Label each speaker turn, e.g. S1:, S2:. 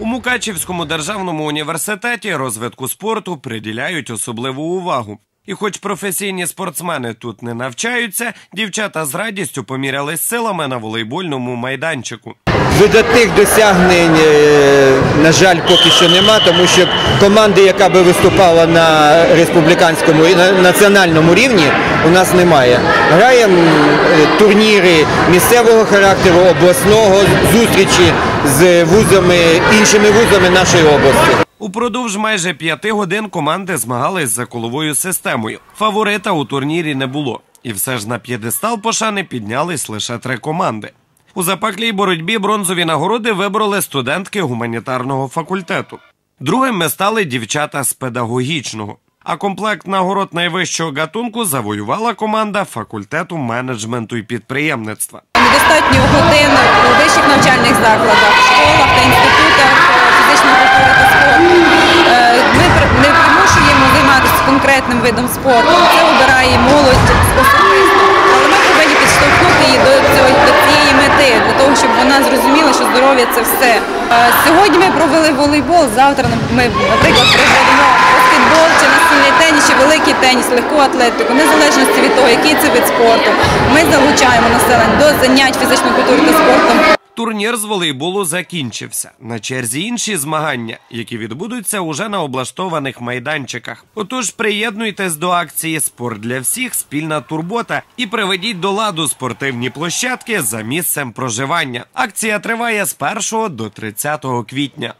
S1: У Мукачівському державному університеті розвитку спорту приділяють особливу увагу. І хоч професійні спортсмени тут не навчаються, дівчата з радістю помірялись силами на волейбольному майданчику.
S2: Видатних досягнень, е, на жаль, поки що нема, тому що команди, яка би виступала на республіканському і на національному рівні, у нас немає. Граємо е, турніри місцевого характеру, обласного, зустрічі з вузами, іншими вузами нашої області.
S1: Упродовж майже п'яти годин команди змагались за коловою системою. Фаворита у турнірі не було. І все ж на п'єдестал пошани піднялись лише три команди. У запеклій боротьбі бронзові нагороди вибороли студентки гуманітарного факультету. Другими стали дівчата з педагогічного. А комплект нагород найвищого гатунку завоювала команда факультету менеджменту і підприємництва.
S3: Недостатньо годин у вищих навчальних закладах, школах та інститутах фізичної культури та спорту. Е, Ми не примушуємо займатися конкретним видом спорту. Це обирає молодь здоров'я це все. Е, Сьогодні ми провели волейбол. Завтра ми, наприклад, проведемо баскетбол чи настільний теніс, чи великий теніс, легку атлетику, незалежності від того, який це вид спорту. Ми залучаємо населення до занять фізичною культурою та спортом.
S1: Турнір з волейболу закінчився. На черзі інші змагання, які відбудуться уже на облаштованих майданчиках. Отож, приєднуйтесь до акції Спорт для всіх спільна турбота і приведіть до ладу спортивні площадки за місцем проживання. Акція триває з 1 до 30 квітня.